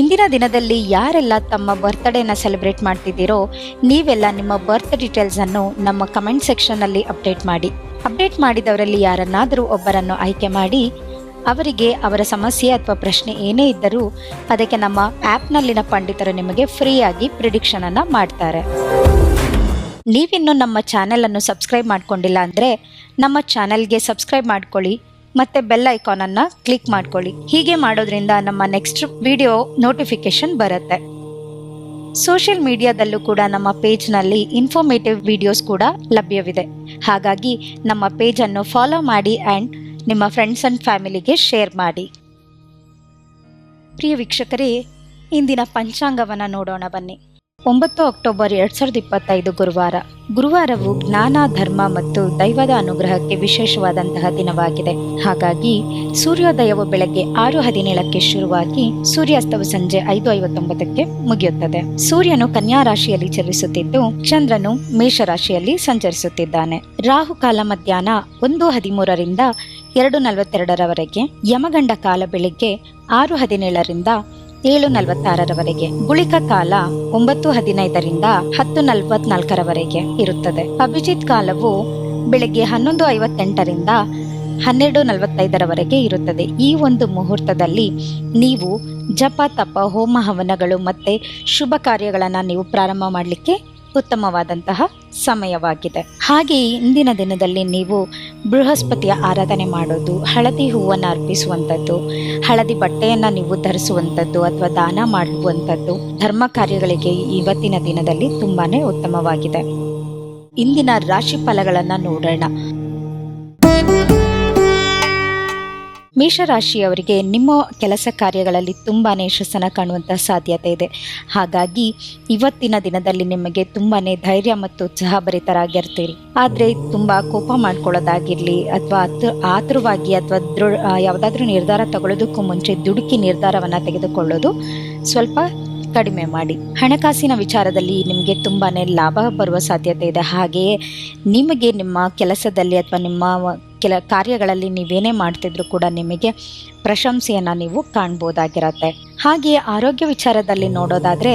ಇಂದಿನ ದಿನದಲ್ಲಿ ಯಾರೆಲ್ಲ ತಮ್ಮ ಬರ್ತ್ಡೇನ ಸೆಲೆಬ್ರೇಟ್ ಮಾಡ್ತಿದ್ದೀರೋ ನೀವೆಲ್ಲ ನಿಮ್ಮ ಬರ್ತ್ ಡೀಟೇಲ್ಸ್ ಅನ್ನು ನಮ್ಮ ಕಮೆಂಟ್ ಸೆಕ್ಷನ್ ಅಲ್ಲಿ ಅಪ್ಡೇಟ್ ಮಾಡಿ. ಅಪ್ಡೇಟ್ ಮಾಡಿದವರಲ್ಲಿ ಯಾರನ್ನಾದರೂ ಒಬ್ಬರನ್ನು ಆಯ್ಕೆ ಮಾಡಿ, ಅವರಿಗೆ ಅವರ ಸಮಸ್ಯೆ ಅಥವಾ ಪ್ರಶ್ನೆ ಏನೇ ಇದ್ದರೂ ಅದಕ್ಕೆ ನಮ್ಮ ಆ್ಯಪ್ನಲ್ಲಿನ ಪಂಡಿತರು ನಿಮಗೆ ಫ್ರೀಯಾಗಿ ಪ್ರಿಡಿಕ್ಷನ್ ಅನ್ನು ಮಾಡ್ತಾರೆ. ನೀವಿನ್ನು ನಮ್ಮ ಚಾನೆಲ್ ಅನ್ನು ಸಬ್ಸ್ಕ್ರೈಬ್ ಮಾಡ್ಕೊಂಡಿಲ್ಲ ಅಂದರೆ ನಮ್ಮ ಚಾನೆಲ್ಗೆ ಸಬ್ಸ್ಕ್ರೈಬ್ ಮಾಡ್ಕೊಳ್ಳಿ. ಮತ್ತೆ ಬೆಲ್ ಐಕಾನ್ ಅನ್ನ ಕ್ಲಿಕ್ ಮಾಡ್ಕೊಳ್ಳಿ. ಹೀಗೆ ಮಾಡೋದ್ರಿಂದ ನಮ್ಮ ನೆಕ್ಸ್ಟ್ ವಿಡಿಯೋ ನೋಟಿಫಿಕೇಶನ್ ಬರುತ್ತೆ. ಸೋಷಿಯಲ್ ಮೀಡಿಯಾದಲ್ಲೂ ಕೂಡ ನಮ್ಮ ಪೇಜ್ನಲ್ಲಿ ಇನ್ಫಾರ್ಮೇಟಿವ್ ವಿಡಿಯೋಸ್ ಕೂಡ ಲಭ್ಯವಿದೆ. ಹಾಗಾಗಿ ನಮ್ಮ ಪೇಜನ್ನು ಫಾಲೋ ಮಾಡಿ ಆ್ಯಂಡ್ ನಿಮ್ಮ ಫ್ರೆಂಡ್ಸ್ ಆ್ಯಂಡ್ ಫ್ಯಾಮಿಲಿಗೆ ಶೇರ್ ಮಾಡಿ. ಪ್ರಿಯ ವೀಕ್ಷಕರೇ, ಇಂದಿನ ಪಂಚಾಂಗವನ್ನು ನೋಡೋಣ ಬನ್ನಿ. ಒಂಬತ್ತು ಅಕ್ಟೋಬರ್ ಎರಡ್ ಸಾವಿರದ ಇಪ್ಪತ್ತೈದು ಗುರುವಾರ. ಗುರುವಾರವು ಜ್ಞಾನ, ಧರ್ಮ ಮತ್ತು ದೈವದ ಅನುಗ್ರಹಕ್ಕೆ ವಿಶೇಷವಾದಂತಹ ದಿನವಾಗಿದೆ. ಹಾಗಾಗಿ ಸೂರ್ಯೋದಯವು ಬೆಳಗ್ಗೆ ಆರು ಹದಿನೇಳಕ್ಕೆ ಶುರುವಾಗಿ ಸೂರ್ಯಾಸ್ತವು ಸಂಜೆ ಐದು ಐವತ್ತೊಂಬತ್ತಕ್ಕೆ ಮುಗಿಯುತ್ತದೆ. ಸೂರ್ಯನು ಕನ್ಯಾ ರಾಶಿಯಲ್ಲಿ ಚಲಿಸುತ್ತಿದ್ದು, ಚಂದ್ರನು ಮೇಷರಾಶಿಯಲ್ಲಿ ಸಂಚರಿಸುತ್ತಿದ್ದಾನೆ. ರಾಹುಕಾಲ ಮಧ್ಯಾಹ್ನ ಒಂದು ಹದಿಮೂರರಿಂದ ಎರಡು ನಲವತ್ತೆರಡರವರೆಗೆ, ಯಮಗಂಡ ಕಾಲ ಬೆಳಿಗ್ಗೆ ಆರು ಹದಿನೇಳರಿಂದ ಏಳು ನಲವತ್ತಾರರವರೆಗೆ. ಗುಳಿಕ ಕಾಲ ಒಂಬತ್ತು ಹದಿನೈದರಿಂದ ಹತ್ತು ನಲವತ್ನಾಲ್ಕರವರೆಗೆ ಇರುತ್ತದೆ. ಅಭಿಜಿತ್ ಕಾಲವು ಬೆಳಗ್ಗೆ ಹನ್ನೊಂದು ಐವತ್ತೆಂಟರಿಂದ ಹನ್ನೆರಡು ನಲವತ್ತೈದರವರೆಗೆ ಇರುತ್ತದೆ. ಈ ಒಂದು ಮುಹೂರ್ತದಲ್ಲಿ ನೀವು ಜಪ, ತಪ, ಹೋಮ, ಹವನಗಳು ಮತ್ತೆ ಶುಭ ಕಾರ್ಯಗಳನ್ನು ನೀವು ಪ್ರಾರಂಭ ಮಾಡಲಿಕ್ಕೆ ಉತ್ತಮವಾದಂತಹ ಸಮಯವಾಗಿದೆ. ಹಾಗೆ ಇಂದಿನ ದಿನದಲ್ಲಿ ನೀವು ಬೃಹಸ್ಪತಿಯ ಆರಾಧನೆ ಮಾಡೋದು, ಹಳದಿ ಹೂವನ್ನು ಅರ್ಪಿಸುವಂಥದ್ದು, ಹಳದಿ ಬಟ್ಟೆಯನ್ನು ನೀವು ಧರಿಸುವಂಥದ್ದು ಅಥವಾ ದಾನ ಮಾಡುವಂಥದ್ದು ಧರ್ಮ ಕಾರ್ಯಗಳಿಗೆ ಇವತ್ತಿನ ದಿನದಲ್ಲಿ ತುಂಬಾ ಉತ್ತಮವಾಗಿದೆ. ಇಂದಿನ ರಾಶಿ ಫಲಗಳನ್ನು ನೋಡೋಣ. ಮೇಷರಾಶಿಯವರಿಗೆ ನಿಮ್ಮ ಕೆಲಸ ಕಾರ್ಯಗಳಲ್ಲಿ ತುಂಬಾ ಯಶಸ್ಸನ್ನು ಕಾಣುವಂಥ ಸಾಧ್ಯತೆ ಇದೆ. ಹಾಗಾಗಿ ಇವತ್ತಿನ ದಿನದಲ್ಲಿ ನಿಮಗೆ ತುಂಬಾ ಧೈರ್ಯ ಮತ್ತು ಉತ್ಸಾಹಭರಿತರಾಗಿರ್ತೀರಿ. ಆದರೆ ತುಂಬಾ ಕೋಪ ಮಾಡ್ಕೊಳ್ಳೋದಾಗಿರಲಿ ಅಥವಾ ಆತು ಆತುರವಾಗಿ ಅಥವಾ ದೃಢ ಯಾವುದಾದ್ರೂ ನಿರ್ಧಾರ ತಗೊಳ್ಳೋದಕ್ಕೂ ಮುಂಚೆ ದುಡುಕಿ ನಿರ್ಧಾರವನ್ನು ತೆಗೆದುಕೊಳ್ಳೋದು ಸ್ವಲ್ಪ ಕಡಿಮೆ ಮಾಡಿ. ಹಣಕಾಸಿನ ವಿಚಾರದಲ್ಲಿ ನಿಮಗೆ ತುಂಬಾ ಲಾಭ ಬರುವ ಸಾಧ್ಯತೆ ಇದೆ. ಹಾಗೆಯೇ ನಿಮಗೆ ನಿಮ್ಮ ಕೆಲಸದಲ್ಲಿ ಅಥವಾ ನಿಮ್ಮ ಕೆಲ ಕಾರ್ಯಗಳಲ್ಲಿ ನೀವೇನೇ ಮಾಡ್ತಿದ್ರು ಕೂಡ ನಿಮಗೆ ಪ್ರಶಂಸೆಯನ್ನು ನೀವು ಕಾಣ್ಬೋದಾಗಿರತ್ತೆ. ಹಾಗೆಯೇ ಆರೋಗ್ಯ ವಿಚಾರದಲ್ಲಿ ನೋಡೋದಾದರೆ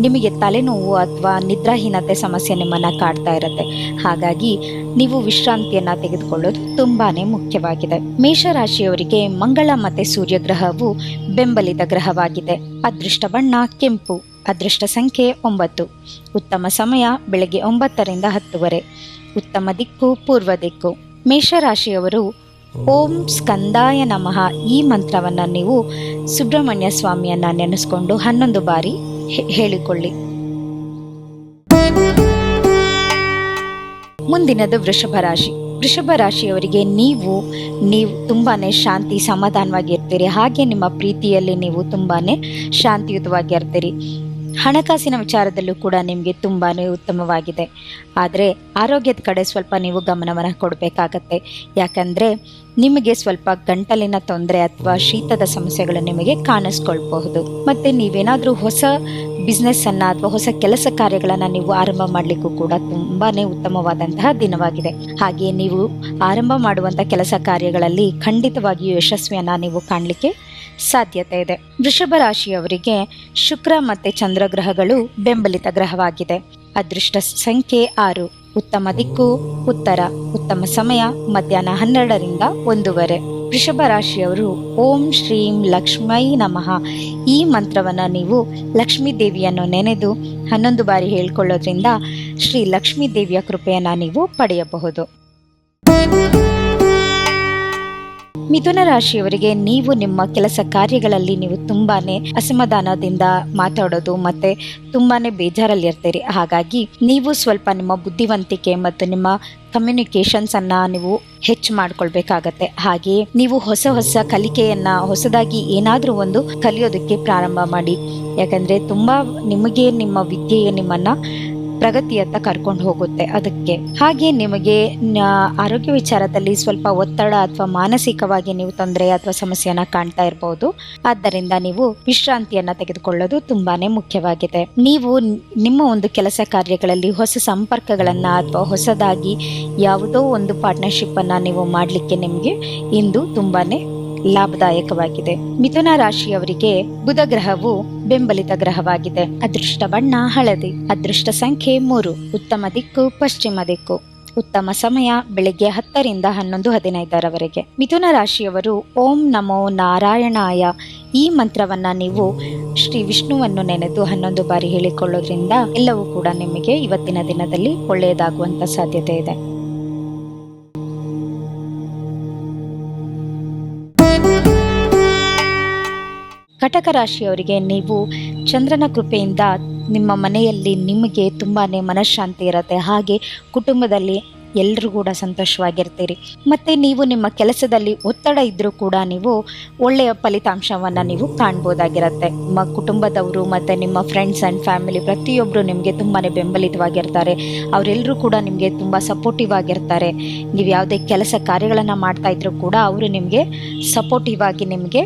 ನಿಮಗೆ ತಲೆನೋವು ಅಥವಾ ನಿದ್ರಾಹೀನತೆ ಸಮಸ್ಯೆ ನಿಮ್ಮನ್ನು ಕಾಡ್ತಾ ಇರುತ್ತೆ. ಹಾಗಾಗಿ ನೀವು ವಿಶ್ರಾಂತಿಯನ್ನು ತೆಗೆದುಕೊಳ್ಳೋದು ತುಂಬಾ ಮುಖ್ಯವಾಗಿದೆ. ಮೇಷರಾಶಿಯವರಿಗೆ ಮಂಗಳ ಮತ್ತು ಸೂರ್ಯಗ್ರಹವು ಬೆಂಬಲಿತ ಗ್ರಹವಾಗಿದೆ. ಅದೃಷ್ಟ ಬಣ್ಣ ಕೆಂಪು, ಅದೃಷ್ಟ ಸಂಖ್ಯೆ ಒಂಬತ್ತು. ಉತ್ತಮ ಸಮಯ ಬೆಳಗ್ಗೆ ಒಂಬತ್ತರಿಂದ ಹತ್ತುವರೆ. ಉತ್ತಮ ದಿಕ್ಕು ಪೂರ್ವ ದಿಕ್ಕು. ಮೇಷರಾಶಿಯವರು, ಓಂ ಸ್ಕಂದಾಯ ನಮಃ. ಈ ಮಂತ್ರವನ್ನು ನೀವು ಸುಬ್ರಹ್ಮಣ್ಯ ಸ್ವಾಮಿಯನ್ನ ನೆನೆಸ್ಕೊಂಡು ಹನ್ನೊಂದು ಬಾರಿ ಹೇಳಿಕೊಳ್ಳಿ. ಮುಂದಿನದು ವೃಷಭ ರಾಶಿ. ವೃಷಭ ರಾಶಿಯವರಿಗೆ ನೀವು ನೀವು ತುಂಬಾ ಶಾಂತಿ ಸಮಾಧಾನವಾಗಿರ್ತೀರಿ ಹಾಗೆ ನಿಮ್ಮ ಪ್ರೀತಿಯಲ್ಲಿ ನೀವು ತುಂಬಾನೇ ಶಾಂತಿಯುತವಾಗಿರ್ತೀರಿ ಹಣಕಾಸಿನ ವಿಚಾರದಲ್ಲೂ ಕೂಡ ನಿಮಗೆ ತುಂಬಾನೇ ಉತ್ತಮವಾಗಿದೆ. ಆದರೆ ಆರೋಗ್ಯದ ಕಡೆ ಸ್ವಲ್ಪ ನೀವು ಗಮನವನ್ನು ಕೊಡಬೇಕಾಗತ್ತೆ. ಯಾಕಂದರೆ ನಿಮಗೆ ಸ್ವಲ್ಪ ಗಂಟಲಿನ ತೊಂದರೆ ಅಥವಾ ಶೀತದ ಸಮಸ್ಯೆಗಳು ನಿಮಗೆ ಕಾಣಿಸ್ಕೊಳ್ಬಹುದು. ಮತ್ತೆ ನೀವೇನಾದರೂ ಹೊಸ ಬಿಸ್ನೆಸ್ಸನ್ನು ಅಥವಾ ಹೊಸ ಕೆಲಸ ಕಾರ್ಯಗಳನ್ನು ನೀವು ಆರಂಭ ಮಾಡಲಿಕ್ಕೂ ಕೂಡ ತುಂಬಾನೇ ಉತ್ತಮವಾದಂತಹ ದಿನವಾಗಿದೆ. ಹಾಗೆ ನೀವು ಆರಂಭ ಮಾಡುವಂಥ ಕೆಲಸ ಕಾರ್ಯಗಳಲ್ಲಿ ಖಂಡಿತವಾಗಿಯೂ ಯಶಸ್ವಿಯನ್ನ ನೀವು ಕಾಣಲಿಕ್ಕೆ ಸಾಧ್ಯತೆ ಇದೆ. ವೃಷಭ ರಾಶಿಯವರಿಗೆ ಶುಕ್ರ ಮತ್ತೆ ಚಂದ್ರ ಗ್ರಹಗಳು ಬೆಂಬಲಿತ ಗ್ರಹವಾಗಿದೆ. ಅದೃಷ್ಟ ಸಂಖ್ಯೆ ಆರು. ಉತ್ತಮ ದಿಕ್ಕು, ಉತ್ತರ, ಉತ್ತಮ ಸಮಯ, ಮಧ್ಯಾಹ್ನ ಹನ್ನೆರಡರಿಂದ ಒಂದೂವರೆ. ವೃಷಭ ರಾಶಿಯವರು, ಓಂ ಶ್ರೀಂ ಲಕ್ಷ್ಮೈ ನಮಃ. ಈ ಮಂತ್ರವನ್ನು ನೀವು ಲಕ್ಷ್ಮೀ ದೇವಿಯನ್ನು ನೆನೆದು ಹನ್ನೊಂದು ಬಾರಿ ಹೇಳ್ಕೊಳ್ಳೋದ್ರಿಂದ ಶ್ರೀ ಲಕ್ಷ್ಮೀ ದೇವಿಯ ಕೃಪೆಯನ್ನು ನೀವು ಪಡೆಯಬಹುದು. ಮಿಥುನ ರಾಶಿಯವರಿಗೆ ನೀವು ನಿಮ್ಮ ಕೆಲಸ ಕಾರ್ಯಗಳಲ್ಲಿ ನೀವು ತುಂಬಾನೇ ಅಸಮಾಧಾನದಿಂದ ಮಾತಾಡೋದು ಮತ್ತೆ ತುಂಬಾನೇ ಬೇಜಾರಲ್ಲಿ ಇರ್ತೀರಿ ಹಾಗಾಗಿ ನೀವು ಸ್ವಲ್ಪ ನಿಮ್ಮ ಬುದ್ಧಿವಂತಿಕೆ ಮತ್ತು ನಿಮ್ಮ ಕಮ್ಯುನಿಕೇಶನ್ಸ್ ಅನ್ನ ನೀವು ಹೆಚ್ಚು ಮಾಡ್ಕೊಳ್ಬೇಕಾಗತ್ತೆ. ಹಾಗೆಯೇ ನೀವು ಹೊಸ ಹೊಸ ಕಲಿಕೆಯನ್ನ, ಹೊಸದಾಗಿ ಏನಾದರೂ ಒಂದು ಕಲಿಯೋದಕ್ಕೆ ಪ್ರಾರಂಭ ಮಾಡಿ. ಯಾಕಂದ್ರೆ ತುಂಬಾ ನಿಮಗೆ ನಿಮ್ಮ ವಿದ್ಯೆಯೇ ನಿಮ್ಮನ್ನ ಪ್ರಗತಿಯತ್ತ ಕರ್ಕೊಂಡು ಹೋಗುತ್ತೆ ಅದಕ್ಕೆ. ಹಾಗೆ ನಿಮಗೆ ಆರೋಗ್ಯ ವಿಚಾರದಲ್ಲಿ ಸ್ವಲ್ಪ ಒತ್ತಡ ಅಥವಾ ಮಾನಸಿಕವಾಗಿ ನೀವು ತೊಂದರೆ ಅಥವಾ ಸಮಸ್ಯೆಯನ್ನ ಕಾಣ್ತಾ ಇರಬಹುದು ಆದ್ದರಿಂದ ನೀವು ವಿಶ್ರಾಂತಿಯನ್ನ ತೆಗೆದುಕೊಳ್ಳೋದು ತುಂಬಾನೇ ಮುಖ್ಯವಾಗಿದೆ. ನೀವು ನಿಮ್ಮ ಒಂದು ಕೆಲಸ ಕಾರ್ಯಗಳಲ್ಲಿ ಹೊಸ ಸಂಪರ್ಕಗಳನ್ನ ಅಥವಾ ಹೊಸದಾಗಿ ಯಾವುದೋ ಒಂದು ಪಾರ್ಟ್ನರ್ಶಿಪ್ ಅನ್ನ ನೀವು ಮಾಡಲಿಕ್ಕೆ ನಿಮಗೆ ಇಂದು ತುಂಬಾನೇ ಲಾಭದಾಯಕವಾಗಿದೆ. ಮಿಥುನ ರಾಶಿಯವರಿಗೆ ಬುಧ ಗ್ರಹವು ಬೆಂಬಲಿತ ಗ್ರಹವಾಗಿದೆ. ಅದೃಷ್ಟ ಬಣ್ಣ ಹಳದಿ. ಅದೃಷ್ಟ ಸಂಖ್ಯೆ ಮೂರು. ಉತ್ತಮ ದಿಕ್ಕು, ಪಶ್ಚಿಮ ದಿಕ್ಕು. ಉತ್ತಮ ಸಮಯ ಬೆಳಿಗ್ಗೆ ಹತ್ತರಿಂದ ಹನ್ನೊಂದು ಹದಿನೈದರವರೆಗೆ. ಮಿಥುನ ರಾಶಿಯವರು ಓಂ ನಮೋ ನಾರಾಯಣಾಯ. ಈ ಮಂತ್ರವನ್ನ ನೀವು ಶ್ರೀ ವಿಷ್ಣುವನ್ನು ನೆನೆದು ಹನ್ನೊಂದು ಬಾರಿ ಹೇಳಿಕೊಳ್ಳೋದ್ರಿಂದ ಎಲ್ಲವೂ ಕೂಡ ನಿಮಗೆ ಇವತ್ತಿನ ದಿನದಲ್ಲಿ ಒಳ್ಳೆಯದಾಗುವಂತ ಸಾಧ್ಯತೆ ಇದೆ. ಕಟಕ ರಾಶಿಯವರಿಗೆ ನೀವು ಚಂದ್ರನ ಕೃಪೆಯಿಂದ ನಿಮ್ಮ ಮನೆಯಲ್ಲಿ ನಿಮಗೆ ತುಂಬಾ ಮನಃಶಾಂತಿ ಇರುತ್ತೆ. ಹಾಗೆ ಕುಟುಂಬದಲ್ಲಿ ಎಲ್ಲರೂ ಕೂಡ ಸಂತೋಷವಾಗಿರ್ತೀರಿ. ಮತ್ತೆ ನೀವು ನಿಮ್ಮ ಕೆಲಸದಲ್ಲಿ ಒತ್ತಡ ಇದ್ರೂ ಕೂಡ ನೀವು ಒಳ್ಳೆಯ ಫಲಿತಾಂಶವನ್ನು ನೀವು ಕಾಣ್ಬೋದಾಗಿರುತ್ತೆ. ನಿಮ್ಮ ಕುಟುಂಬದವರು ಮತ್ತು ನಿಮ್ಮ ಫ್ರೆಂಡ್ಸ್ ಅಂಡ್ ಫ್ಯಾಮಿಲಿ ಪ್ರತಿಯೊಬ್ಬರು ನಿಮಗೆ ತುಂಬಾ ಬೆಂಬಲಿತವಾಗಿರ್ತಾರೆ. ಅವರೆಲ್ಲರೂ ಕೂಡ ನಿಮಗೆ ತುಂಬ ಸಪೋರ್ಟಿವ್ ಆಗಿರ್ತಾರೆ. ನೀವು ಯಾವುದೇ ಕೆಲಸ ಕಾರ್ಯಗಳನ್ನು ಮಾಡ್ತಾ ಇದ್ರು ಕೂಡ ಅವರು ನಿಮಗೆ ಸಪೋರ್ಟಿವ್ ಆಗಿ ನಿಮಗೆ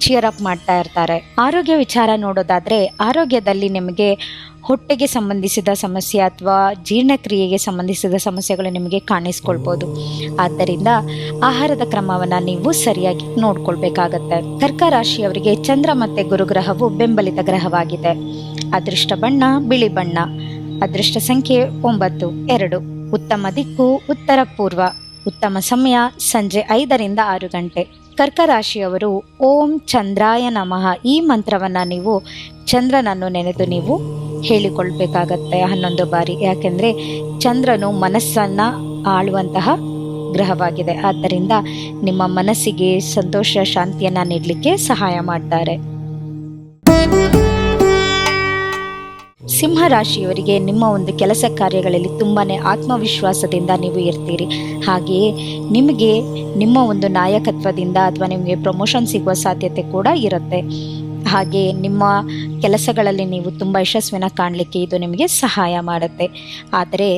ಚಿಯರ್ ಅಪ್ ಮಾಡ್ತಾ ಇರ್ತಾರೆ. ಆರೋಗ್ಯ ವಿಚಾರ ನೋಡೋದಾದ್ರೆ, ಆರೋಗ್ಯದಲ್ಲಿ ನಿಮಗೆ ಹೊಟ್ಟೆಗೆ ಸಂಬಂಧಿಸಿದ ಸಮಸ್ಯೆ ಅಥವಾ ಜೀರ್ಣಕ್ರಿಯೆಗೆ ಸಂಬಂಧಿಸಿದ ಸಮಸ್ಯೆಗಳು ನಿಮಗೆ ಕಾಣಿಸ್ಕೊಳ್ಬೋದು. ಆದ್ದರಿಂದ ಆಹಾರದ ಕ್ರಮವನ್ನು ನೀವು ಸರಿಯಾಗಿ ನೋಡ್ಕೊಳ್ಬೇಕಾಗತ್ತೆ. ಕರ್ಕ ರಾಶಿಯವರಿಗೆ ಚಂದ್ರ ಮತ್ತೆ ಗುರುಗ್ರಹವು ಬೆಂಬಲಿತ ಗ್ರಹವಾಗಿದೆ. ಅದೃಷ್ಟ ಬಣ್ಣ, ಬಿಳಿ ಬಣ್ಣ. ಅದೃಷ್ಟ ಸಂಖ್ಯೆ ಒಂಬತ್ತು, ಎರಡು. ಉತ್ತಮ ದಿಕ್ಕು, ಉತ್ತರ ಪೂರ್ವ. ಉತ್ತಮ ಸಮಯ, ಸಂಜೆ ಐದರಿಂದ ಆರು ಗಂಟೆ. ಕರ್ಕ ರಾಶಿಯವರು ಓಂ ಚಂದ್ರಾಯ ನಮಃ. ಈ ಮಂತ್ರವನ್ನ ನೀವು ಚಂದ್ರನನ್ನು ನೆನೆದು ನೀವು ಹೇಳಿಕೊಳ್ಬೇಕಾಗತ್ತೆ ಹನ್ನೊಂದು ಬಾರಿ. ಯಾಕೆಂದ್ರೆ ಚಂದ್ರನು ಮನಸ್ಸನ್ನ ಆಳುವಂತಹ ಗ್ರಹವಾಗಿದೆ. ಆದ್ದರಿಂದ ನಿಮ್ಮ ಮನಸ್ಸಿಗೆ ಸಂತೋಷ, ಶಾಂತಿಯನ್ನ ನೀಡಲಿಕ್ಕೆ ಸಹಾಯ ಮಾಡ್ತಾರೆ. ಸಿಂಹ ರಾಶಿಯವರಿಗೆ ನಿಮ್ಮ ಒಂದು ಕೆಲಸ ಕಾರ್ಯಗಳಲ್ಲಿ ತುಂಬಾನೇ ಆತ್ಮವಿಶ್ವಾಸದಿಂದ ನೀವು ಇರ್ತೀರಿ. ಹಾಗೆಯೇ ನಿಮಗೆ ನಿಮ್ಮ ಒಂದು ನಾಯಕತ್ವದಿಂದ ಅಥವಾ ನಿಮಗೆ ಪ್ರಮೋಷನ್ ಸಿಗುವ ಸಾಧ್ಯತೆ ಕೂಡ ಇರುತ್ತೆ. ಹಾಗೆ ನಿಮ್ಮ ಕೆಲಸಗಳಲ್ಲಿ ನೀವು ತುಂಬ ಯಶಸ್ವಿನ ಕಾಣಲಿಕ್ಕೆ ಇದು ನಿಮಗೆ ಸಹಾಯ ಮಾಡುತ್ತೆ. ಆದರೆ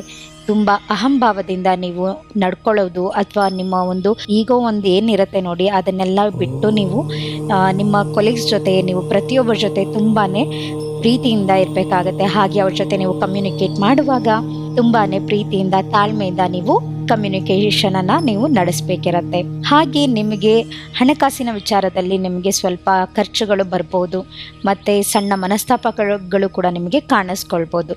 ತುಂಬ ಅಹಂಭಾವದಿಂದ ನೀವು ನಡ್ಕೊಳ್ಳೋದು ಅಥವಾ ನಿಮ್ಮ ಒಂದು ಈಗೋ ಒಂದು ಏನಿರುತ್ತೆ ನೋಡಿ ಅದನ್ನೆಲ್ಲ ಬಿಟ್ಟು ನೀವು ನಿಮ್ಮ ಕೊಲೀಗ್ಸ್ ಜೊತೆ, ನೀವು ಪ್ರತಿಯೊಬ್ಬರ ಜೊತೆ ತುಂಬಾನೇ ಪ್ರೀತಿಯಿಂದ ಇರಬೇಕಾಗತ್ತೆ. ಹಾಗೆ ಅವ್ರ ಜೊತೆ ನೀವು ಕಮ್ಯುನಿಕೇಟ್ ಮಾಡುವಾಗ ತುಂಬಾನೇ ಪ್ರೀತಿಯಿಂದ, ತಾಳ್ಮೆಯಿಂದ ನೀವು ಕಮ್ಯುನಿಕೇಶನ್ ಅನ್ನ ನೀವು ನಡೆಸಬೇಕಿರತ್ತೆ. ಹಾಗೆ ನಿಮಗೆ ಹಣಕಾಸಿನ ವಿಚಾರದಲ್ಲಿ ನಿಮಗೆ ಸ್ವಲ್ಪ ಖರ್ಚುಗಳು ಬರ್ಬೋದು, ಮತ್ತೆ ಸಣ್ಣ ಮನಸ್ತಾಪಗಳು ಕೂಡ ನಿಮಗೆ ಕಾಣಿಸ್ಕೊಳ್ಬೋದು.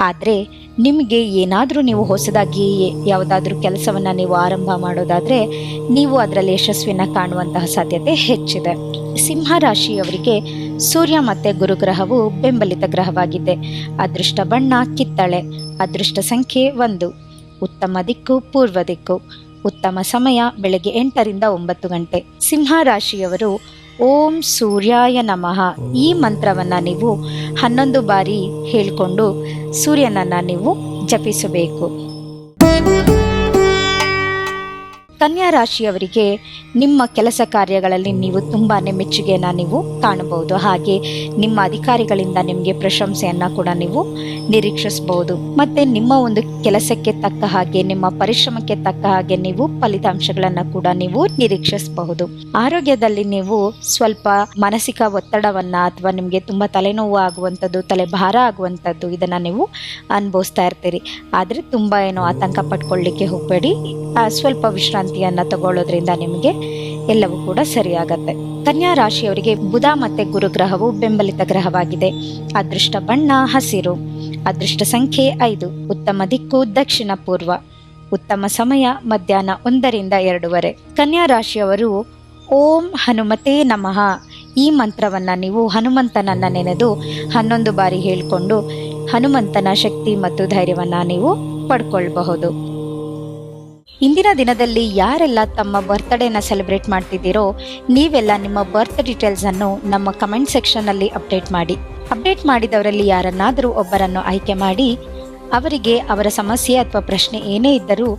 ಆದರೆ ನಿಮಗೆ ಏನಾದರೂ ನೀವು ಹೊಸದಾಗಿ ಯಾವುದಾದ್ರೂ ಕೆಲಸವನ್ನು ನೀವು ಆರಂಭ ಮಾಡೋದಾದರೆ ನೀವು ಅದರಲ್ಲಿ ಯಶಸ್ವಿನ ಕಾಣುವಂತಹ ಸಾಧ್ಯತೆ ಹೆಚ್ಚಿದೆ. ಸಿಂಹ ರಾಶಿಯವರಿಗೆ ಸೂರ್ಯ ಮತ್ತು ಗುರುಗ್ರಹವು ಬೆಂಬಲಿತ ಗ್ರಹವಾಗಿದೆ. ಅದೃಷ್ಟ ಬಣ್ಣ ಕಿತ್ತಳೆ, ಅದೃಷ್ಟ ಸಂಖ್ಯೆ ಒಂದು. ಉತ್ತಮ ದಿಕ್ಕು, ಪೂರ್ವ ದಿಕ್ಕು. ಉತ್ತಮ ಸಮಯ ಬೆಳಗ್ಗೆ ಎಂಟರಿಂದ ಒಂಬತ್ತು ಗಂಟೆ. ಸಿಂಹ ರಾಶಿಯವರು ಓಂ ಸೂರ್ಯಾಯ ನಮಃ. ಈ ಮಂತ್ರವನ್ನ ನೀವು ಹನ್ನೊಂದು ಬಾರಿ ಹೇಳಿಕೊಂಡು ಸೂರ್ಯನನ್ನ ನೀವು ಜಪಿಸಬೇಕು. ಕನ್ಯಾ ರಾಶಿಯವರಿಗೆ ನಿಮ್ಮ ಕೆಲಸ ಕಾರ್ಯಗಳಲ್ಲಿ ನೀವು ತುಂಬಾನೇ ಮೆಚ್ಚುಗೆಯನ್ನು ನೀವು ಕಾಣಬಹುದು. ಹಾಗೆ ನಿಮ್ಮ ಅಧಿಕಾರಿಗಳಿಂದ ನಿಮಗೆ ಪ್ರಶಂಸೆಯನ್ನ ಕೂಡ ನೀವು ನಿರೀಕ್ಷಿಸಬಹುದು. ಮತ್ತೆ ನಿಮ್ಮ ಒಂದು ಕೆಲಸಕ್ಕೆ ತಕ್ಕ ಹಾಗೆ, ನಿಮ್ಮ ಪರಿಶ್ರಮಕ್ಕೆ ತಕ್ಕ ಹಾಗೆ ನೀವು ಫಲಿತಾಂಶಗಳನ್ನ ಕೂಡ ನೀವು ನಿರೀಕ್ಷಿಸಬಹುದು. ಆರೋಗ್ಯದಲ್ಲಿ ನೀವು ಸ್ವಲ್ಪ ಮಾನಸಿಕ ಒತ್ತಡವನ್ನ ಅಥವಾ ನಿಮಗೆ ತುಂಬಾ ತಲೆನೋವು ಆಗುವಂಥದ್ದು ತಲೆ ಭಾರ ಆಗುವಂಥದ್ದು ಇದನ್ನ ನೀವು ಅನುಭವಿಸ್ತಾ ಇರ್ತೀರಿ. ಆದರೆ ತುಂಬಾ ಏನು ಆತಂಕ ಪಟ್ಕೊಳ್ಳಿಕ್ಕೆ ಹೋಗಬೇಡಿ. ಸ್ವಲ್ಪ ವಿಶ್ರಾಂತಿಯನ್ನ ತಗೊಳ್ಳೋದ್ರಿಂದ ನಿಮಗೆ ಎಲ್ಲವೂ ಕೂಡ ಸರಿಯಾಗತ್ತೆ. ಕನ್ಯಾ ರಾಶಿಯವರಿಗೆ ಬುಧ ಮತ್ತೆ ಗುರುಗ್ರಹವು ಬೆಂಬಲಿತ ಗ್ರಹವಾಗಿದೆ. ಅದೃಷ್ಟ ಬಣ್ಣ, ಹಸಿರು. ಅದೃಷ್ಟ ಸಂಖ್ಯೆ ಐದು, ಉತ್ತಮ ದಿಕ್ಕು, ದಕ್ಷಿಣ ಪೂರ್ವ. ಉತ್ತಮ ಸಮಯ ಮಧ್ಯಾಹ್ನ ಒಂದರಿಂದ ಎರಡೂವರೆ. ಕನ್ಯಾ ರಾಶಿಯವರು, ಓಂ ಹನುಮತೇ ನಮಃ. ಈ ಮಂತ್ರವನ್ನ ನೀವು ಹನುಮಂತನನ್ನ ನೆನೆದು ಹನ್ನೊಂದು ಬಾರಿ ಹೇಳಿಕೊಂಡು ಹನುಮಂತನ ಶಕ್ತಿ ಮತ್ತು ಧೈರ್ಯವನ್ನ ನೀವು ಪಡ್ಕೊಳ್ಬಹುದು. ಇಂದಿನ ದಿನದಲ್ಲಿ ಯಾರೆಲ್ಲ ತಮ್ಮ ಬರ್ತ್ಡೇನ ಸೆಲೆಬ್ರೇಟ್ ಮಾಡ್ತಿದ್ದೀರೋ ನೀವೆಲ್ಲ ನಿಮ್ಮ ಬರ್ತ್ ಡೀಟೇಲ್ಸನ್ನು ನಮ್ಮ ಕಮೆಂಟ್ ಸೆಕ್ಷನ್ನಲ್ಲಿ ಅಪ್ಡೇಟ್ ಮಾಡಿ. ಅಪ್ಡೇಟ್ ಮಾಡಿದವರಲ್ಲಿ ಯಾರನ್ನಾದರೂ ಒಬ್ಬರನ್ನು ಆಯ್ಕೆ ಮಾಡಿ, ಅವರಿಗೆ ಅವರ ಸಮಸ್ಯೆ ಅಥವಾ ಪ್ರಶ್ನೆ ಏನೇ ಇದ್ದರೂ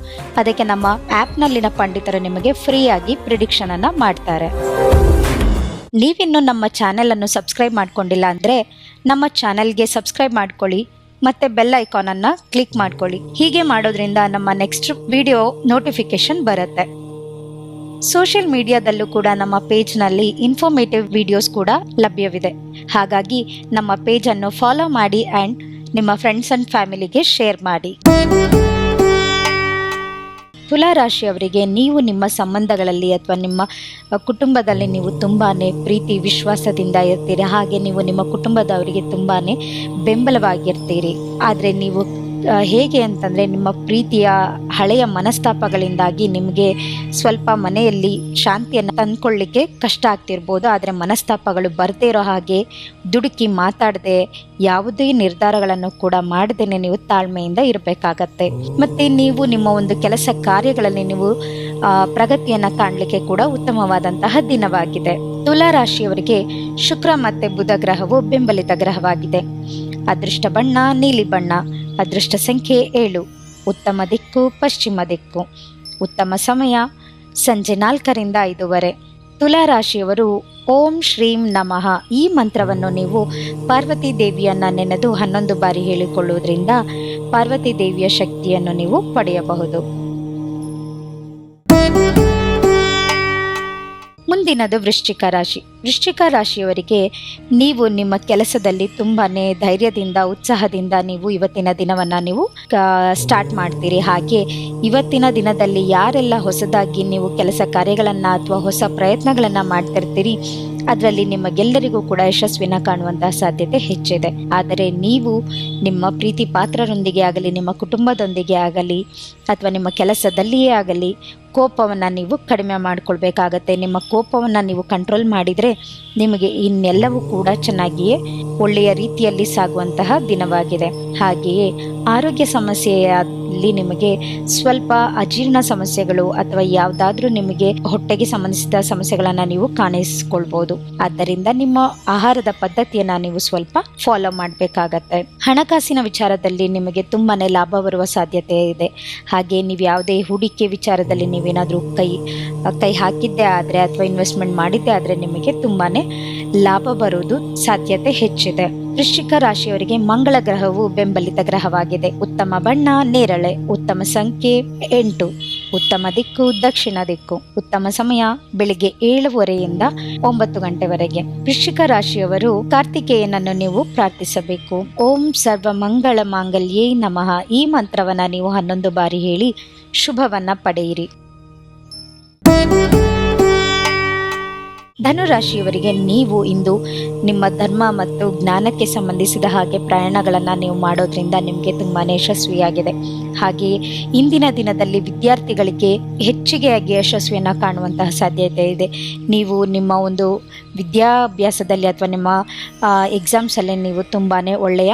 ಅದಕ್ಕೆ ನಮ್ಮ ಆ್ಯಪ್ನಲ್ಲಿನ ಪಂಡಿತರು ನಿಮಗೆ ಫ್ರೀಯಾಗಿ ಪ್ರಿಡಿಕ್ಷನ್ ಅನ್ನ ಮಾಡ್ತಾರೆ. ನೀವಿನ್ನು ನಮ್ಮ ಚಾನೆಲ್ ಅನ್ನು ಸಬ್ಸ್ಕ್ರೈಬ್ ಮಾಡ್ಕೊಂಡಿಲ್ಲ ಅಂದರೆ ನಮ್ಮ ಚಾನೆಲ್ಗೆ ಸಬ್ಸ್ಕ್ರೈಬ್ ಮಾಡ್ಕೊಳ್ಳಿ. ಮತ್ತೆ ಬೆಲ್ ಐಕಾನ್ ಅನ್ನ ಕ್ಲಿಕ್ ಮಾಡ್ಕೊಳ್ಳಿ. ಹೀಗೆ ಮಾಡೋದ್ರಿಂದ ನಮ್ಮ ನೆಕ್ಸ್ಟ್ ವಿಡಿಯೋ ನೋಟಿಫಿಕೇಶನ್ ಬರುತ್ತೆ. ಸೋಷಿಯಲ್ ಮೀಡಿಯಾದಲ್ಲೂ ಕೂಡ ನಮ್ಮ ಪೇಜ್ನಲ್ಲಿ ಇನ್ಫಾರ್ಮೇಟಿವ್ ವಿಡಿಯೋಸ್ ಕೂಡ ಲಭ್ಯವಿದೆ. ಹಾಗಾಗಿ ನಮ್ಮ ಪೇಜನ್ನು ಫಾಲೋ ಮಾಡಿ ಆ್ಯಂಡ್ ನಿಮ್ಮ ಫ್ರೆಂಡ್ಸ್ ಅಂಡ್ ಫ್ಯಾಮಿಲಿಗೆ ಶೇರ್ ಮಾಡಿ. ತುಲಾ ರಾಶಿಯವರಿಗೆ ನೀವು ನಿಮ್ಮ ಸಂಬಂಧಗಳಲ್ಲಿ ಅಥವಾ ನಿಮ್ಮ ಕುಟುಂಬದಲ್ಲಿ ನೀವು ತುಂಬಾ ಪ್ರೀತಿ, ವಿಶ್ವಾಸದಿಂದ ಇರ್ತೀರಿ. ಹಾಗೆ ನೀವು ನಿಮ್ಮ ಕುಟುಂಬದವರಿಗೆ ತುಂಬಾ ಬೆಂಬಲವಾಗಿರ್ತೀರಿ. ಆದರೆ ನೀವು ಹೇಗೆ ಅಂತಂದರೆ ನಿಮ್ಮ ಪ್ರೀತಿಯ ಹಳೆಯ ಮನಸ್ತಾಪಗಳಿಂದಾಗಿ ನಿಮಗೆ ಸ್ವಲ್ಪ ಮನೆಯಲ್ಲಿ ಶಾಂತಿಯನ್ನು ತಂದ್ಕೊಳ್ಳಿಕ್ಕೆ ಕಷ್ಟ ಆಗ್ತಿರ್ಬೋದು, ಆದರೆ ಮನಸ್ತಾಪಗಳು ಬರದೇ ಇರೋ ಹಾಗೆ ದುಡುಕಿ ಮಾತಾಡದೆ ಯಾವುದೇ ನಿರ್ಧಾರಗಳನ್ನು ಕೂಡ ಮಾಡದೇನೆ ನೀವು ತಾಳ್ಮೆಯಿಂದ ಇರಬೇಕಾಗತ್ತೆ. ಮತ್ತೆ ನೀವು ನಿಮ್ಮ ಒಂದು ಕೆಲಸ ಕಾರ್ಯಗಳಲ್ಲಿ ನೀವು ಪ್ರಗತಿಯನ್ನು ಕಾಣಲಿಕ್ಕೆ ಕೂಡ ಉತ್ತಮವಾದಂತಹ ದಿನವಾಗಿದೆ. ತುಲಾ ರಾಶಿಯವರಿಗೆ ಶುಕ್ರ ಮತ್ತೆ ಬುಧ ಗ್ರಹವು ಬೆಂಬಲಿತ ಗ್ರಹವಾಗಿದೆ. ಅದೃಷ್ಟ ಬಣ್ಣ, ನೀಲಿ ಬಣ್ಣ ಅದೃಷ್ಟ ಸಂಖ್ಯೆ ಏಳು. ಉತ್ತಮ ದಿಕ್ಕು, ಪಶ್ಚಿಮ ದಿಕ್ಕು. ಉತ್ತಮ ಸಮಯ, ಸಂಜೆ ನಾಲ್ಕರಿಂದ ಐದುವರೆ. ತುಲಾ ರಾಶಿಯವರು ಓಂ ಶ್ರೀಂ ನಮಃ. ಈ ಮಂತ್ರವನ್ನು ನೀವು ಪಾರ್ವತಿ ದೇವಿಯನ್ನ ನೆನೆದು ಹನ್ನೊಂದು ಬಾರಿ ಹೇಳಿಕೊಳ್ಳುವುದರಿಂದ ಪಾರ್ವತಿ ದೇವಿಯ ಶಕ್ತಿಯನ್ನು ನೀವು ಪಡೆಯಬಹುದು. ಮುಂದಿನದು ವೃಶ್ಚಿಕ ರಾಶಿ. ವೃಶ್ಚಿಕ ರಾಶಿಯವರಿಗೆ ನೀವು ನಿಮ್ಮ ಕೆಲಸದಲ್ಲಿ ತುಂಬಾ ಧೈರ್ಯದಿಂದ, ಉತ್ಸಾಹದಿಂದ ನೀವು ಇವತ್ತಿನ ದಿನವನ್ನ ನೀವು ಸ್ಟಾರ್ಟ್ ಮಾಡ್ತೀರಿ. ಹಾಗೆ ಇವತ್ತಿನ ದಿನದಲ್ಲಿ ಯಾರೆಲ್ಲ ಹೊಸದಾಗಿ ನೀವು ಕೆಲಸ ಕಾರ್ಯಗಳನ್ನು ಅಥವಾ ಹೊಸ ಪ್ರಯತ್ನಗಳನ್ನು ಮಾಡ್ತಿರ್ತೀರಿ, ಅದರಲ್ಲಿ ನಿಮಗೆಲ್ಲರಿಗೂ ಕೂಡ ಯಶಸ್ವಿನ ಕಾಣುವಂತಹ ಸಾಧ್ಯತೆ ಹೆಚ್ಚಿದೆ. ಆದರೆ ನೀವು ನಿಮ್ಮ ಪ್ರೀತಿ ಪಾತ್ರರೊಂದಿಗೆ ಆಗಲಿ, ನಿಮ್ಮ ಕುಟುಂಬದೊಂದಿಗೆ ಆಗಲಿ, ಅಥವಾ ನಿಮ್ಮ ಕೆಲಸದಲ್ಲಿಯೇ ಆಗಲಿ ಕೋಪವನ್ನು ನೀವು ಕಡಿಮೆ ಮಾಡಿಕೊಳ್ಬೇಕಾಗತ್ತೆ. ನಿಮ್ಮ ಕೋಪವನ್ನು ನೀವು ಕಂಟ್ರೋಲ್ ಮಾಡಿದರೆ ನಿಮಗೆ ಇನ್ನೆಲ್ಲವೂ ಕೂಡ ಚೆನ್ನಾಗಿಯೇ ಒಳ್ಳೆಯ ರೀತಿಯಲ್ಲಿ ಸಾಗುವಂತಹ ದಿನವಾಗಿದೆ. ಹಾಗೆಯೇ ಆರೋಗ್ಯ ಸಮಸ್ಯೆಯಲ್ಲಿ ನಿಮಗೆ ಸ್ವಲ್ಪ ಅಜೀರ್ಣ ಸಮಸ್ಯೆಗಳು ಅಥವಾ ಯಾವುದಾದ್ರೂ ನಿಮಗೆ ಹೊಟ್ಟೆಗೆ ಸಂಬಂಧಿಸಿದ ಸಮಸ್ಯೆಗಳನ್ನು ನೀವು ಕಾಣಿಸಿಕೊಳ್ಬೋದು. ಆದ್ದರಿಂದ ನಿಮ್ಮ ಆಹಾರದ ಪದ್ಧತಿಯನ್ನ ನೀವು ಸ್ವಲ್ಪ ಫಾಲೋ ಮಾಡಬೇಕಾಗತ್ತೆ. ಹಣಕಾಸಿನ ವಿಚಾರದಲ್ಲಿ ನಿಮಗೆ ತುಂಬಾನೇ ಲಾಭ ಬರುವ ಸಾಧ್ಯತೆ ಇದೆ. ಹಾಗೆ ನೀವು ಯಾವುದೇ ಹೂಡಿಕೆ ವಿಚಾರದಲ್ಲಿ ನೀವೇನಾದರೂ ಕೈ ಕೈ ಹಾಕಿದ್ದೆ ಆದರೆ ಅಥವಾ ಇನ್ವೆಸ್ಟ್ಮೆಂಟ್ ಮಾಡಿದ್ದೆ ಆದರೆ ನಿಮಗೆ ತುಂಬಾನೇ ಲಾಭ ಬರೋದು ಸಾಧ್ಯತೆ ಹೆಚ್ಚಿದೆ. ವೃಶ್ಚಿಕ ರಾಶಿಯವರಿಗೆ ಮಂಗಳ ಗ್ರಹವು ಬೆಂಬಲಿತ ಗ್ರಹವಾಗಿದೆ. ಉತ್ತಮ ಬಣ್ಣ, ನೇರಳೆ, ಉತ್ತಮ ಸಂಖ್ಯೆ ಎಂಟು. ಉತ್ತಮ ದಿಕ್ಕು, ದಕ್ಷಿಣ ದಿಕ್ಕು. ಉತ್ತಮ ಸಮಯ ಬೆಳಿಗ್ಗೆ ಏಳುವರೆಯಿಂದ ಒಂಬತ್ತು ಗಂಟೆವರೆಗೆ. ವೃಶ್ಚಿಕ ರಾಶಿಯವರು ಕಾರ್ತಿಕೇಯನನ್ನು ನೀವು ಪ್ರಾರ್ಥಿಸಬೇಕು. ಓಂ ಸರ್ವ ಮಂಗಳ ಮಾಂಗಲ್ಯೇ ನಮಃ. ಈ ಮಂತ್ರವನ್ನ ನೀವು ಹನ್ನೊಂದು ಬಾರಿ ಹೇಳಿ ಶುಭವನ್ನ ಪಡೆಯಿರಿ. ಧನುರಾಶಿಯವರಿಗೆ ನೀವು ಇಂದು ನಿಮ್ಮ ಧರ್ಮ ಮತ್ತು ಜ್ಞಾನಕ್ಕೆ ಸಂಬಂಧಿಸಿದ ಹಾಗೆ ಪ್ರಯಾಣಗಳನ್ನು ನೀವು ಮಾಡೋದ್ರಿಂದ ನಿಮಗೆ ತುಂಬಾ ಯಶಸ್ವಿಯಾಗಿದೆ. ಹಾಗೆಯೇ ಇಂದಿನ ದಿನದಲ್ಲಿ ವಿದ್ಯಾರ್ಥಿಗಳಿಗೆ ಹೆಚ್ಚಿಗೆಯಾಗಿ ಯಶಸ್ವಿಯನ್ನು ಕಾಣುವಂತಹ ಸಾಧ್ಯತೆ ಇದೆ. ನೀವು ನಿಮ್ಮ ಒಂದು ವಿದ್ಯಾಭ್ಯಾಸದಲ್ಲಿ ಅಥವಾ ನಿಮ್ಮ ಎಕ್ಸಾಮ್ಸಲ್ಲಿ ನೀವು ತುಂಬಾ ಒಳ್ಳೆಯ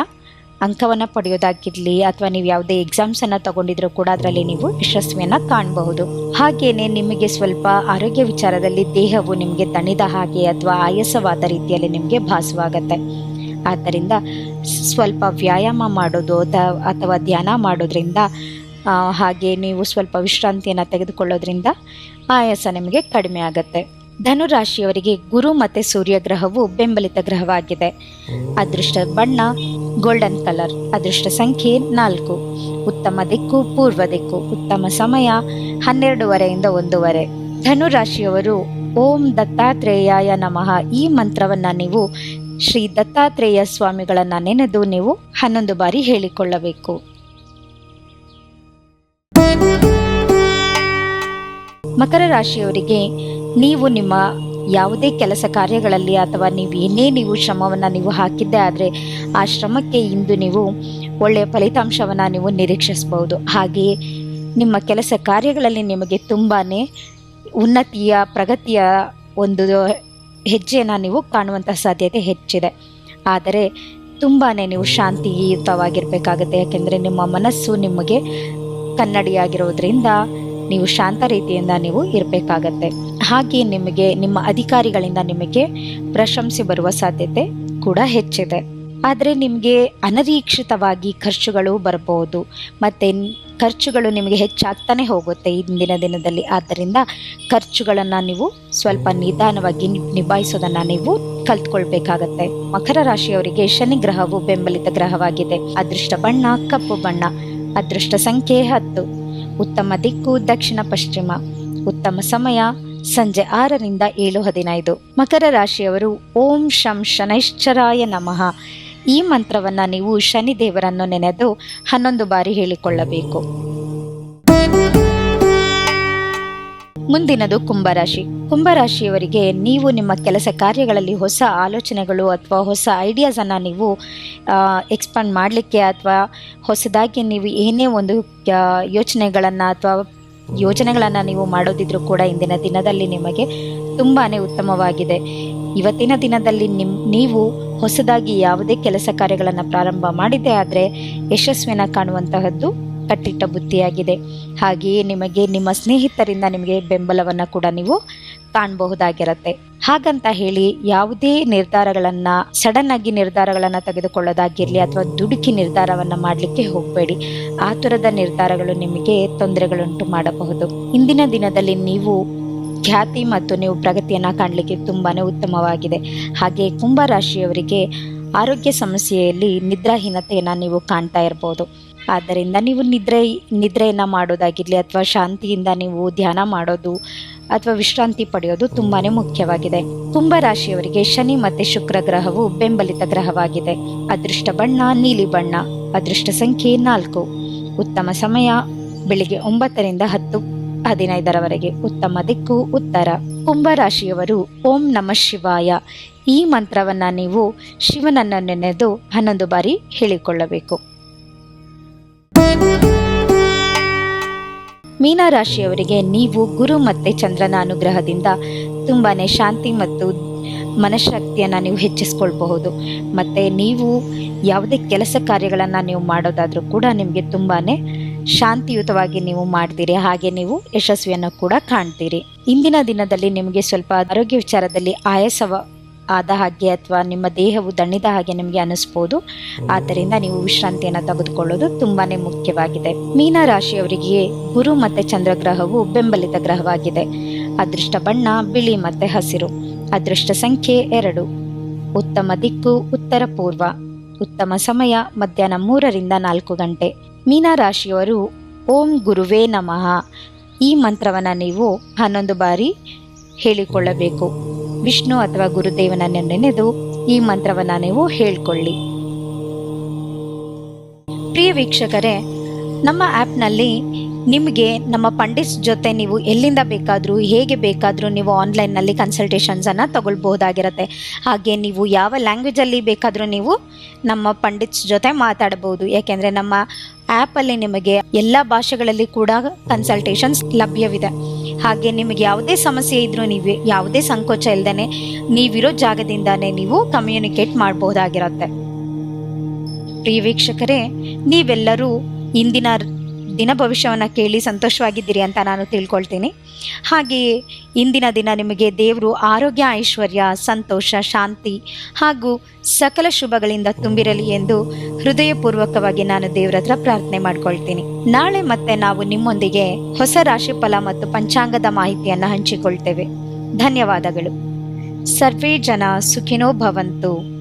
ಅಂಕವನ್ನು ಪಡೆಯೋದಾಗಿರಲಿ ಅಥವಾ ನೀವು ಯಾವುದೇ ಎಕ್ಸಾಮ್ಸನ್ನು ತಗೊಂಡಿದ್ರು ಕೂಡ ಅದರಲ್ಲಿ ನೀವು ಯಶಸ್ವಿಯನ್ನು ಕಾಣಬಹುದು. ಹಾಗೇನೆ ನಿಮಗೆ ಸ್ವಲ್ಪ ಆರೋಗ್ಯ ವಿಚಾರದಲ್ಲಿ ದೇಹವು ನಿಮಗೆ ತಣಿದ ಹಾಗೆ ಅಥವಾ ಆಯಾಸವಾದ ರೀತಿಯಲ್ಲಿ ನಿಮಗೆ ಭಾಸವಾಗತ್ತೆ. ಆದ್ದರಿಂದ ಸ್ವಲ್ಪ ವ್ಯಾಯಾಮ ಮಾಡೋದು ಅಥ- ಅಥವಾ ಧ್ಯಾನ ಮಾಡೋದ್ರಿಂದ ಹಾಗೆ ನೀವು ಸ್ವಲ್ಪ ವಿಶ್ರಾಂತಿಯನ್ನು ತೆಗೆದುಕೊಳ್ಳೋದ್ರಿಂದ ಆಯಾಸ ನಿಮಗೆ ಕಡಿಮೆ ಆಗುತ್ತೆ. ಧನುರಾಶಿಯವರಿಗೆ ಗುರು ಮತ್ತೆ ಸೂರ್ಯ ಗ್ರಹವು ಬೆಂಬಲಿತ ಗ್ರಹವಾಗಿದೆ. ಅದೃಷ್ಟ ಬಣ್ಣ, ಗೋಲ್ಡನ್ ಕಲರ್, ಅದೃಷ್ಟ ಸಂಖ್ಯೆ ನಾಲ್ಕು. ಉತ್ತಮ ದಿಕ್ಕು, ಪೂರ್ವ ದಿಕ್ಕು, ಉತ್ತಮ ಸಮಯ ಹನ್ನೆರಡೂವರೆಯಿಂದ ಒಂದೂವರೆ. ಧನುರಾಶಿಯವರು, ಓಂ ದತ್ತಾತ್ರೇಯಾಯ ನಮಃ. ಈ ಮಂತ್ರವನ್ನು ನೀವು ಶ್ರೀ ದತ್ತಾತ್ರೇಯ ಸ್ವಾಮಿಗಳನ್ನು ನೆನೆದು ನೀವು ಹನ್ನೊಂದು ಬಾರಿ ಹೇಳಿಕೊಳ್ಳಬೇಕು. ಮಕರ ರಾಶಿಯವರಿಗೆ ನೀವು ನಿಮ್ಮ ಯಾವುದೇ ಕೆಲಸ ಕಾರ್ಯಗಳಲ್ಲಿ ಅಥವಾ ನೀವು ಏನೇ ನೀವು ಶ್ರಮವನ್ನು ನೀವು ಹಾಕಿದ್ದೆ ಆದರೆ ಆ ಶ್ರಮಕ್ಕೆ ಇಂದು ನೀವು ಒಳ್ಳೆಯ ಫಲಿತಾಂಶವನ್ನು ನೀವು ನಿರೀಕ್ಷಿಸಬಹುದು. ಹಾಗೆಯೇ ನಿಮ್ಮ ಕೆಲಸ ಕಾರ್ಯಗಳಲ್ಲಿ ನಿಮಗೆ ತುಂಬಾ ಉನ್ನತಿಯ, ಪ್ರಗತಿಯ ಒಂದು ಹೆಜ್ಜೆಯನ್ನು ನೀವು ಕಾಣುವಂಥ ಸಾಧ್ಯತೆ ಹೆಚ್ಚಿದೆ. ಆದರೆ ತುಂಬಾ ನೀವು ಶಾಂತಿಯುತವಾಗಿರಬೇಕಾಗುತ್ತೆ. ಯಾಕೆಂದರೆ ನಿಮ್ಮ ಮನಸ್ಸು ನಿಮಗೆ ಕನ್ನಡಿಯಾಗಿರೋದ್ರಿಂದ ನೀವು ಶಾಂತ ರೀತಿಯಿಂದ ನೀವು ಇರಬೇಕಾಗತ್ತೆ. ಹಾಗೆ ನಿಮಗೆ, ನಿಮ್ಮ ಅಧಿಕಾರಿಗಳಿಂದ ನಿಮಗೆ ಪ್ರಶಂಸೆ ಬರುವ ಸಾಧ್ಯತೆ ಕೂಡ ಹೆಚ್ಚಿದೆ. ಆದರೆ ನಿಮಗೆ ಅನಿರೀಕ್ಷಿತವಾಗಿ ಖರ್ಚುಗಳು ಬರಬಹುದು. ಮತ್ತು ಖರ್ಚುಗಳು ನಿಮಗೆ ಹೆಚ್ಚಾಗ್ತಾನೆ ಹೋಗುತ್ತೆ ಇಂದಿನ ದಿನದಲ್ಲಿ. ಆದ್ದರಿಂದ ಖರ್ಚುಗಳನ್ನು ನೀವು ಸ್ವಲ್ಪ ನಿಧಾನವಾಗಿ ನಿಭಾಯಿಸೋದನ್ನು ನೀವು ಕಲ್ತ್ಕೊಳ್ಬೇಕಾಗತ್ತೆ. ಮಕರ ರಾಶಿಯವರಿಗೆ ಶನಿ ಗ್ರಹವು ಬೆಂಬಲಿತ ಗ್ರಹವಾಗಿದೆ. ಅದೃಷ್ಟ ಬಣ್ಣ, ಕಪ್ಪು ಬಣ್ಣ, ಅದೃಷ್ಟ ಸಂಖ್ಯೆ ಹತ್ತು. ಉತ್ತಮ ದಿಕ್ಕು, ದಕ್ಷಿಣ, ಪಶ್ಚಿಮ. ಉತ್ತಮ ಸಮಯ, ಸಂಜೆ ಆರರಿಂದ ಏಳು ಹದಿನೈದು. ಮಕರ ರಾಶಿಯವರು, ಓಂ ಶಂ ಶನೈಶ್ಚರಾಯ ನಮಃ. ಈ ಮಂತ್ರವನ್ನು ನೀವು ಶನಿ ದೇವರನ್ನು ನೆನೆದು ಹನ್ನೊಂದು ಬಾರಿ ಹೇಳಿಕೊಳ್ಳಬೇಕು. ಮುಂದಿನದು ಕುಂಭರಾಶಿ. ಕುಂಭರಾಶಿಯವರಿಗೆ ನೀವು ನಿಮ್ಮ ಕೆಲಸ ಕಾರ್ಯಗಳಲ್ಲಿ ಹೊಸ ಆಲೋಚನೆಗಳು ಅಥವಾ ಹೊಸ ಐಡಿಯಾಸನ್ನು ನೀವು ಎಕ್ಸ್ಪಾಂಡ್ ಮಾಡಲಿಕ್ಕೆ ಅಥವಾ ಹೊಸದಾಗಿ ನೀವು ಏನೇ ಒಂದು ಯೋಚನೆಗಳನ್ನು ಅಥವಾ ಯೋಜನೆಗಳನ್ನು ನೀವು ಮಾಡೋದಿದ್ರೂ ಕೂಡ ಇಂದಿನ ದಿನದಲ್ಲಿ ನಿಮಗೆ ತುಂಬಾ ಉತ್ತಮವಾಗಿದೆ. ಇವತ್ತಿನ ದಿನದಲ್ಲಿ ನಿಮ್, ನೀವು ಹೊಸದಾಗಿ ಯಾವುದೇ ಕೆಲಸ ಕಾರ್ಯಗಳನ್ನು ಪ್ರಾರಂಭ ಮಾಡಿದ್ದೇ ಆದರೆ ಯಶಸ್ವಿನ ಕಾಣುವಂತಹದ್ದು ಕಟ್ಟಿಟ್ಟ ಬುತ್ತಿಯಾಗಿದೆ ಹಾಗೆಯೇ ನಿಮಗೆ ನಿಮ್ಮ ಸ್ನೇಹಿತರಿಂದ ನಿಮಗೆ ಬೆಂಬಲವನ್ನು ಕೂಡ ನೀವು ಕಾಣಬಹುದಾಗಿರುತ್ತೆ. ಹಾಗಂತ ಹೇಳಿ ಯಾವುದೇ ನಿರ್ಧಾರಗಳನ್ನು ಸಡನ್ ಆಗಿ ನಿರ್ಧಾರಗಳನ್ನು ತೆಗೆದುಕೊಳ್ಳೋದಾಗಿರಲಿ ಅಥವಾ ದುಡುಕಿ ನಿರ್ಧಾರವನ್ನು ಮಾಡಲಿಕ್ಕೆ ಹೋಗಬೇಡಿ. ಆತುರದ ನಿರ್ಧಾರಗಳು ನಿಮಗೆ ತೊಂದರೆಗಳುಂಟು ಮಾಡಬಹುದು. ಇಂದಿನ ದಿನದಲ್ಲಿ ನೀವು ಖ್ಯಾತಿ ಮತ್ತು ನೀವು ಪ್ರಗತಿಯನ್ನು ಕಾಣಲಿಕ್ಕೆ ತುಂಬಾನೇ ಉತ್ತಮವಾಗಿದೆ. ಹಾಗೆ ಕುಂಭ ರಾಶಿಯವರಿಗೆ ಆರೋಗ್ಯ ಸಮಸ್ಯೆಯಲ್ಲಿ ನಿದ್ರಾಹೀನತೆಯನ್ನು ನೀವು ಕಾಣ್ತಾ ಇರ್ಬೋದು. ಆದ್ದರಿಂದ ನೀವು ನಿದ್ರೆ, ನಿದ್ರೆಯನ್ನು ಮಾಡೋದಾಗಿರಲಿ ಅಥವಾ ಶಾಂತಿಯಿಂದ ನೀವು ಧ್ಯಾನ ಮಾಡೋದು ಅಥವಾ ವಿಶ್ರಾಂತಿ ಪಡೆಯೋದು ತುಂಬಾ ಮುಖ್ಯವಾಗಿದೆ. ಕುಂಭ ರಾಶಿಯವರಿಗೆ ಶನಿ ಮತ್ತು ಶುಕ್ರ ಗ್ರಹವು ಬೆಂಬಲಿತ ಗ್ರಹವಾಗಿದೆ. ಅದೃಷ್ಟ ಬಣ್ಣ, ನೀಲಿ ಬಣ್ಣ, ಅದೃಷ್ಟ ಸಂಖ್ಯೆ ನಾಲ್ಕು. ಉತ್ತಮ ಸಮಯ, ಬೆಳಿಗ್ಗೆ ಒಂಬತ್ತರಿಂದ ಹತ್ತು, ಹದಿನೈದರವರೆಗೆ. ಉತ್ತಮ ದಿಕ್ಕು, ಉತ್ತರ. ಕುಂಭ ರಾಶಿಯವರು ಓಂ ನಮ ಶಿವಾಯ. ಈ ಮಂತ್ರವನ್ನ ನೀವು ಶಿವನನ್ನು ನೆನೆದು ಹನ್ನೊಂದು ಬಾರಿ ಹೇಳಿಕೊಳ್ಳಬೇಕು. ಮೀನರಾಶಿಯವರಿಗೆ ನೀವು ಗುರು ಮತ್ತೆ ಚಂದ್ರನ ಅನುಗ್ರಹದಿಂದ ತುಂಬಾ ಶಾಂತಿ ಮತ್ತು ಮನಃಶಕ್ತಿಯನ್ನು ನೀವು ಹೆಚ್ಚಿಸ್ಕೊಳ್ಬಹುದು. ಮತ್ತು ನೀವು ಯಾವುದೇ ಕೆಲಸ ಕಾರ್ಯಗಳನ್ನು ನೀವು ಮಾಡೋದಾದರೂ ಕೂಡ ನಿಮಗೆ ತುಂಬಾ ಶಾಂತಿಯುತವಾಗಿ ನೀವು ಮಾಡ್ತೀರಿ. ಹಾಗೆ ನೀವು ಯಶಸ್ವಿಯನ್ನು ಕೂಡ ಕಾಣ್ತೀರಿ. ಇಂದಿನ ದಿನದಲ್ಲಿ ನಿಮಗೆ ಸ್ವಲ್ಪ ಆರೋಗ್ಯ ವಿಚಾರದಲ್ಲಿ ಆಯಾಸವ ಆದ ಹಾಗೆ ಅಥವಾ ನಿಮ್ಮ ದೇಹವು ದಣಿದ ಹಾಗೆ ನಿಮಗೆ ಅನಿಸ್ಬೋದು. ಆದ್ದರಿಂದ ನೀವು ವಿಶ್ರಾಂತಿಯನ್ನು ತೆಗೆದುಕೊಳ್ಳೋದು ತುಂಬಾನೇ ಮುಖ್ಯವಾಗಿದೆ. ಮೀನ ರಾಶಿಯವರಿಗೆ ಗುರು ಮತ್ತೆ ಚಂದ್ರಗ್ರಹವು ಬೆಂಬಲಿತ ಗ್ರಹವಾಗಿದೆ. ಅದೃಷ್ಟ ಬಣ್ಣ, ಬಿಳಿ ಮತ್ತು ಹಸಿರು. ಅದೃಷ್ಟ ಸಂಖ್ಯೆ ಎರಡು. ಉತ್ತಮ ದಿಕ್ಕು, ಉತ್ತರ ಪೂರ್ವ. ಉತ್ತಮ ಸಮಯ ಮಧ್ಯಾಹ್ನ ಮೂರರಿಂದ ನಾಲ್ಕು ಗಂಟೆ. ಮೀನ ರಾಶಿಯವರು ಓಂ ಗುರುವೇ ನಮಃ. ಈ ಮಂತ್ರವನ್ನು ನೀವು ಹನ್ನೊಂದು ಬಾರಿ ಹೇಳಿಕೊಳ್ಳಬೇಕು. ವಿಷ್ಣು ಅಥವಾ ಗುರುದೇವನನ್ನು ನೆನೆದು ಈ ಮಂತ್ರವನ್ನ ನೀವು ಹೇಳ್ಕೊಳ್ಳಿ. ಪ್ರಿಯ ವೀಕ್ಷಕರೇ, ನಮ್ಮ ಆ್ಯಪ್ನಲ್ಲಿ ನಿಮಗೆ ನಮ್ಮ ಪಂಡಿತ್ಸ್ ಜೊತೆ ನೀವು ಎಲ್ಲಿಂದ ಬೇಕಾದರೂ, ಹೇಗೆ ಬೇಕಾದರೂ ನೀವು ಆನ್ಲೈನ್ನಲ್ಲಿ ಕನ್ಸಲ್ಟೇಷನ್ಸನ್ನು ತಗೊಳ್ಬಹುದಾಗಿರುತ್ತೆ. ಹಾಗೆ ನೀವು ಯಾವ ಲ್ಯಾಂಗ್ವೇಜಲ್ಲಿ ಬೇಕಾದರೂ ನೀವು ನಮ್ಮ ಪಂಡಿತ್ಸ್ ಜೊತೆ ಮಾತಾಡಬಹುದು. ಯಾಕೆಂದರೆ ನಮ್ಮ ಆ್ಯಪಲ್ಲಿ ನಿಮಗೆ ಎಲ್ಲ ಭಾಷೆಗಳಲ್ಲಿ ಕೂಡ ಕನ್ಸಲ್ಟೇಷನ್ಸ್ ಲಭ್ಯವಿದೆ. ಹಾಗೆ ನಿಮಗೆ ಯಾವುದೇ ಸಮಸ್ಯೆ ಇದ್ರೂ ನೀವು ಯಾವುದೇ ಸಂಕೋಚ ಇಲ್ಲದೇ ನೀವಿರೋ ಜಾಗದಿಂದಾನೇ ನೀವು ಕಮ್ಯುನಿಕೇಟ್ ಮಾಡಬಹುದಾಗಿರುತ್ತೆ ಪ್ರಿಯ ವೀಕ್ಷಕರೇ, ನೀವೆಲ್ಲರೂ ಇಂದಿನ ದಿನ ಭವಿಷ್ಯವನ್ನು ಕೇಳಿ ಸಂತೋಷವಾಗಿದ್ದೀರಿ ಅಂತ ನಾನು ತಿಳ್ಕೊಳ್ತೀನಿ. ಹಾಗೆಯೇ ಇಂದಿನ ದಿನ ನಿಮಗೆ ದೇವರು ಆರೋಗ್ಯ, ಐಶ್ವರ್ಯ, ಸಂತೋಷ, ಶಾಂತಿ ಹಾಗೂ ಸಕಲ ಶುಭಗಳಿಂದ ತುಂಬಿರಲಿ ಎಂದು ಹೃದಯಪೂರ್ವಕವಾಗಿ ನಾನು ದೇವರ ಹತ್ರ ಪ್ರಾರ್ಥನೆ ಮಾಡ್ಕೊಳ್ತೀನಿ. ನಾಳೆ ಮತ್ತೆ ನಾವು ನಿಮ್ಮೊಂದಿಗೆ ಹೊಸ ರಾಶಿಫಲ ಮತ್ತು ಪಂಚಾಂಗದ ಮಾಹಿತಿಯನ್ನು ಹಂಚಿಕೊಳ್ತೇವೆ. ಧನ್ಯವಾದಗಳು. ಸರ್ವೇ ಜನ ಸುಖಿನೋ ಭವಂತು.